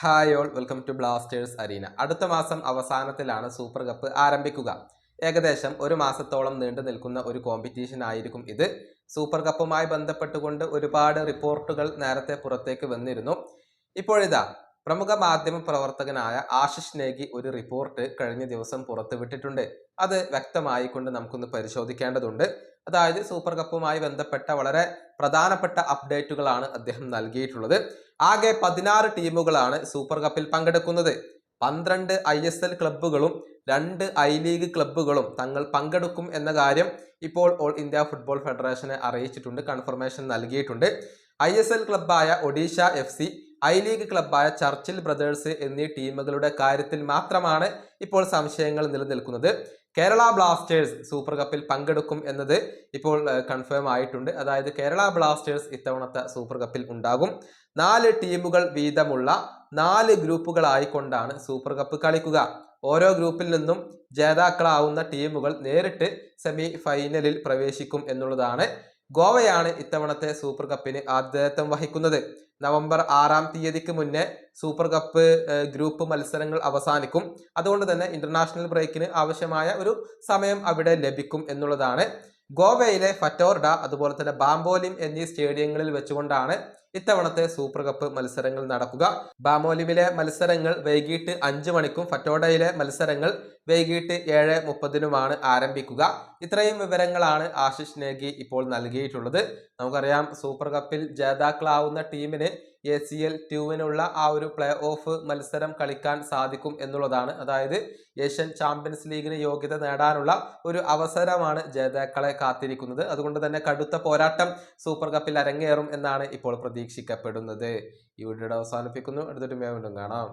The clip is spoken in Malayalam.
Hi all welcome to Blasters Arena. അടുത്ത മാസം അവസാനത്തിലാണ് സൂപ്പർ കപ്പ് ആരംഭിക്കുക. ഏകദേശം ഒരു മാസത്തോളം നീണ്ടു നിൽക്കുന്ന ഒരു കോമ്പറ്റീഷൻ ആയിരിക്കും ഇത്. സൂപ്പർ കപ്പുമായി ബന്ധപ്പെട്ടുകൊണ്ട് ഒരുപാട് റിപ്പോർട്ടുകൾ നേരത്തെ പുറത്തേക്ക് വന്നിരുന്നു. ഇപ്പോഴിതാ പ്രമുഖ മാധ്യമ പ്രവർത്തകനായ ആശിഷ് നേഗി ഒരു റിപ്പോർട്ട് കഴിഞ്ഞ ദിവസം പുറത്തുവിട്ടിട്ടുണ്ട്. അത് വ്യക്തമായി കൊണ്ട് നമുക്കൊന്ന് പരിശോധിക്കേണ്ടതുണ്ട്. അതായത് സൂപ്പർ കപ്പുമായി ബന്ധപ്പെട്ട വളരെ പ്രധാനപ്പെട്ട അപ്ഡേറ്റുകളാണ് അദ്ദേഹം നൽകിയിട്ടുള്ളത്. ആകെ പതിനാറ് ടീമുകളാണ് സൂപ്പർ കപ്പിൽ പങ്കെടുക്കുന്നത്. പന്ത്രണ്ട് ഐ എസ് എൽ ക്ലബ്ബുകളും രണ്ട് ഐ ലീഗ് ക്ലബ്ബുകളും തങ്ങൾ പങ്കെടുക്കും എന്ന കാര്യം ഇപ്പോൾ ഓൾ ഇന്ത്യ ഫുട്ബോൾ ഫെഡറേഷനെ അറിയിച്ചിട്ടുണ്ട് കൺഫർമേഷൻ നൽകിയിട്ടുണ്ട്. ഐ എസ് എൽ ക്ലബ്ബായ Odisha F C I league ക്ലബ്ബായ ചർച്ചിൽ ബ്രദേഴ്സ് എന്നീ ടീമുകളുടെ കാര്യത്തിൽ മാത്രമാണ് ഇപ്പോൾ സംശയങ്ങൾ നിലനിൽക്കുന്നത്. കേരള ബ്ലാസ്റ്റേഴ്സ് സൂപ്പർ കപ്പിൽ പങ്കെടുക്കും എന്നത് ഇപ്പോൾ കൺഫേം ആയിട്ടുണ്ട്. അതായത് കേരള ബ്ലാസ്റ്റേഴ്സ് ഇത്തവണത്തെ സൂപ്പർ കപ്പിൽ ഉണ്ടാകും. നാല് ടീമുകൾ വീതമുള്ള നാല് ഗ്രൂപ്പുകളായിക്കൊണ്ടാണ് സൂപ്പർ കപ്പ് കളിക്കുക. ഓരോ ഗ്രൂപ്പിൽ നിന്നും ജേതാക്കളാവുന്ന ടീമുകൾ നേരിട്ട് സെമി ഫൈനലിൽ പ്രവേശിക്കും എന്നുള്ളതാണ് ഗോവയാണ് ഇത്തവണത്തെ സൂപ്പർ കപ്പിന് ആതിഥേയത്വം വഹിക്കുന്നത്. നവംബർ ആറാം തീയതിക്ക് മുന്നേ സൂപ്പർ കപ്പ് ഗ്രൂപ്പ് മത്സരങ്ങൾ അവസാനിക്കും. അതുകൊണ്ട് തന്നെ ഇന്റർനാഷണൽ ബ്രേക്കിന് ആവശ്യമായ ഒരു സമയം അവിടെ ലഭിക്കും എന്നുള്ളതാണ്. ഗോവയിലെ ഫറ്റോർഡ അതുപോലെ തന്നെ ബാംബോലിം എന്നീ സ്റ്റേഡിയങ്ങളിൽ വെച്ചുകൊണ്ടാണ് ഇത്തവണത്തെ സൂപ്പർ കപ്പ് മത്സരങ്ങൾ നടക്കുക. ബാമോലിമിലെ മത്സരങ്ങൾ വൈകിട്ട് അഞ്ച് മണിക്കും ഫറ്റോഡയിലെ മത്സരങ്ങൾ വൈകിട്ട് ഏഴ് മുപ്പതിനുമാണ് ആരംഭിക്കുക. ഇത്രയും വിവരങ്ങളാണ് ആശിഷ് നേഗി ഇപ്പോൾ നൽകിയിട്ടുള്ളത്. നമുക്കറിയാം സൂപ്പർ കപ്പിൽ ജേതാക്കളാവുന്ന ടീമിന് എ സി എൽ ട്യൂവിനുള്ള ആ ഒരു പ്ലേ ഓഫ് മത്സരം കളിക്കാൻ സാധിക്കും എന്നുള്ളതാണ്. അതായത് ഏഷ്യൻ ചാമ്പ്യൻസ് ലീഗിന് യോഗ്യത നേടാനുള്ള ഒരു അവസരമാണ് ജേതാക്കളെ കാത്തിരിക്കുന്നത്. അതുകൊണ്ട് തന്നെ കടുത്ത പോരാട്ടം സൂപ്പർ കപ്പിൽ അരങ്ങേറും എന്നാണ് ഇപ്പോൾ പ്രതീക്ഷിക്കപ്പെടുന്നത്. ഈ വീഡിയോയുടെ അവസാനിപ്പിക്കുന്നു. അടുത്തൊരു വീണ്ടും കാണാം.